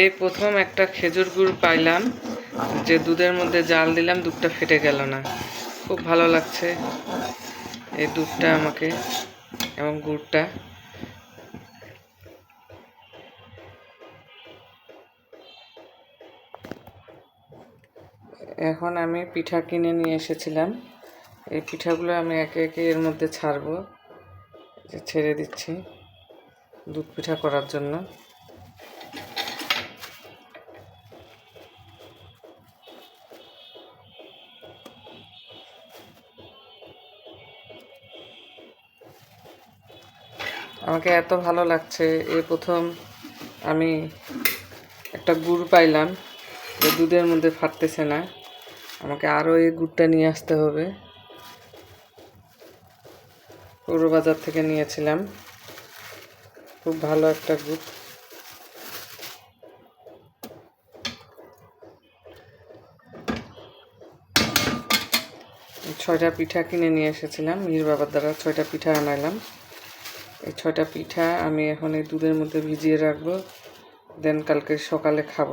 এই প্রথম একটা খেজুর গুড় পাইলাম, যে দুধের মধ্যে জাল দিলাম, দুধটা ফেটে গেল না। খুব ভালো লাগছে এই দুধটা আমাকে এবং গুড়টা। এখন আমি পিঠা কিনে নিয়ে এসেছিলাম। এই পিঠাগুলো আমি একে একে এর মধ্যে ছাড়বো ছেড়ে দিচ্ছি দুধ পিঠা করার জন্য। আমাকে এত ভালো লাগছে। এ প্রথম আমি একটা গুড় পাইলাম, যে দুধের মধ্যে ফাটতেছে না। আমাকে আরও এই গুড়টা নিয়ে আসতে হবে। পৌর বাজার থেকে নিয়েছিলাম। খুব ভালো একটা গুড়। ছয়টা পিঠা কিনে নিয়ে এসেছিলাম মিহির বাবার দ্বারা ছয়টা পিঠা আনাইলাম এই ছয়টা পিঠা আমি এখন এই দুধের মধ্যে ভিজিয়ে রাখব। দেন কালকে সকালে খাব।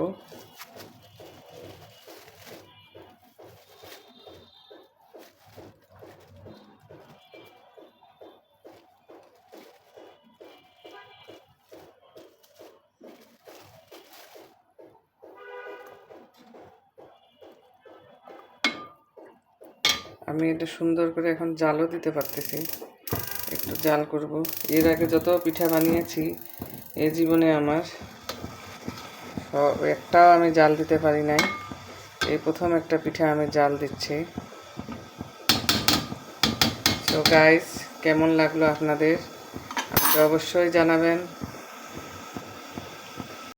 আমি এটা সুন্দর করে এখন জালও দিতে পারতেছি। জাল করব। এর আগে যত পিঠা বানিয়েছি, এ জীবনে আমার একটাও আমি জাল দিতে পারি নাই। এই প্রথম একটা পিঠা আমি জাল দিচ্ছি। তো গাইস কেমন লাগল আপনাদের? আমাকে অবশ্যই জানাবেন।